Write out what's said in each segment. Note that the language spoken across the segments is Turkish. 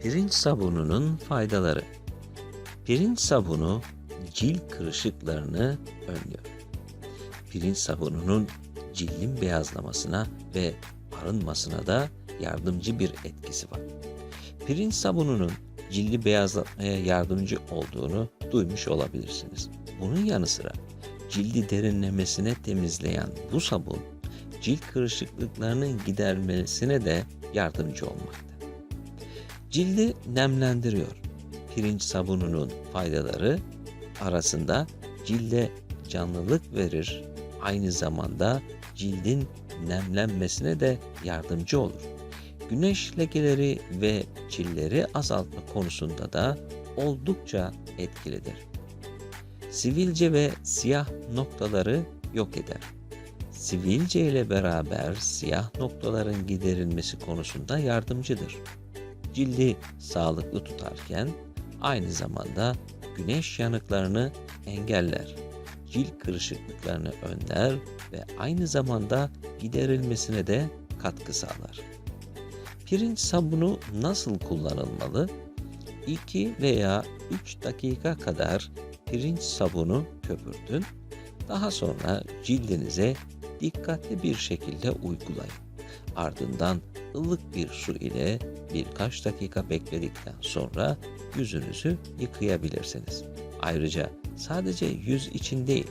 Pirinç sabununun faydaları. Pirinç sabunu cilt kırışıklarını önlüyor. Pirinç sabununun cildin beyazlamasına ve arınmasına da yardımcı bir etkisi var. Pirinç sabununun cildi beyazlatmaya yardımcı olduğunu duymuş olabilirsiniz. Bunun yanı sıra cildi derinlemesine temizleyen bu sabun cilt kırışıklıklarının gidermesine de yardımcı olmakta. Cildi nemlendiriyor. Pirinç sabununun faydaları arasında cilde canlılık verir, aynı zamanda cildin nemlenmesine de yardımcı olur. Güneş lekeleri ve çilleri azaltma konusunda da oldukça etkilidir. Sivilce ve siyah noktaları yok eder. Sivilce ile beraber siyah noktaların giderilmesi konusunda yardımcıdır. Cildi sağlıklı tutarken aynı zamanda güneş yanıklarını engeller. Cilt kırışıklıklarını önler ve aynı zamanda giderilmesine de katkı sağlar. Pirinç sabunu nasıl kullanılmalı? 2 veya 3 dakika kadar pirinç sabunu köpürtün. Daha sonra cildinize dikkatli bir şekilde uygulayın. Ardından ılık bir su ile birkaç dakika bekledikten sonra yüzünüzü yıkayabilirsiniz. Ayrıca sadece yüz için değil,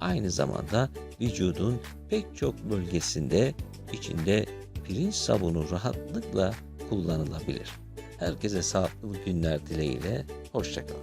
aynı zamanda vücudun pek çok bölgesinde içinde pirinç sabunu rahatlıkla kullanılabilir. Herkese sağlıklı günler dileğiyle, hoşçakalın.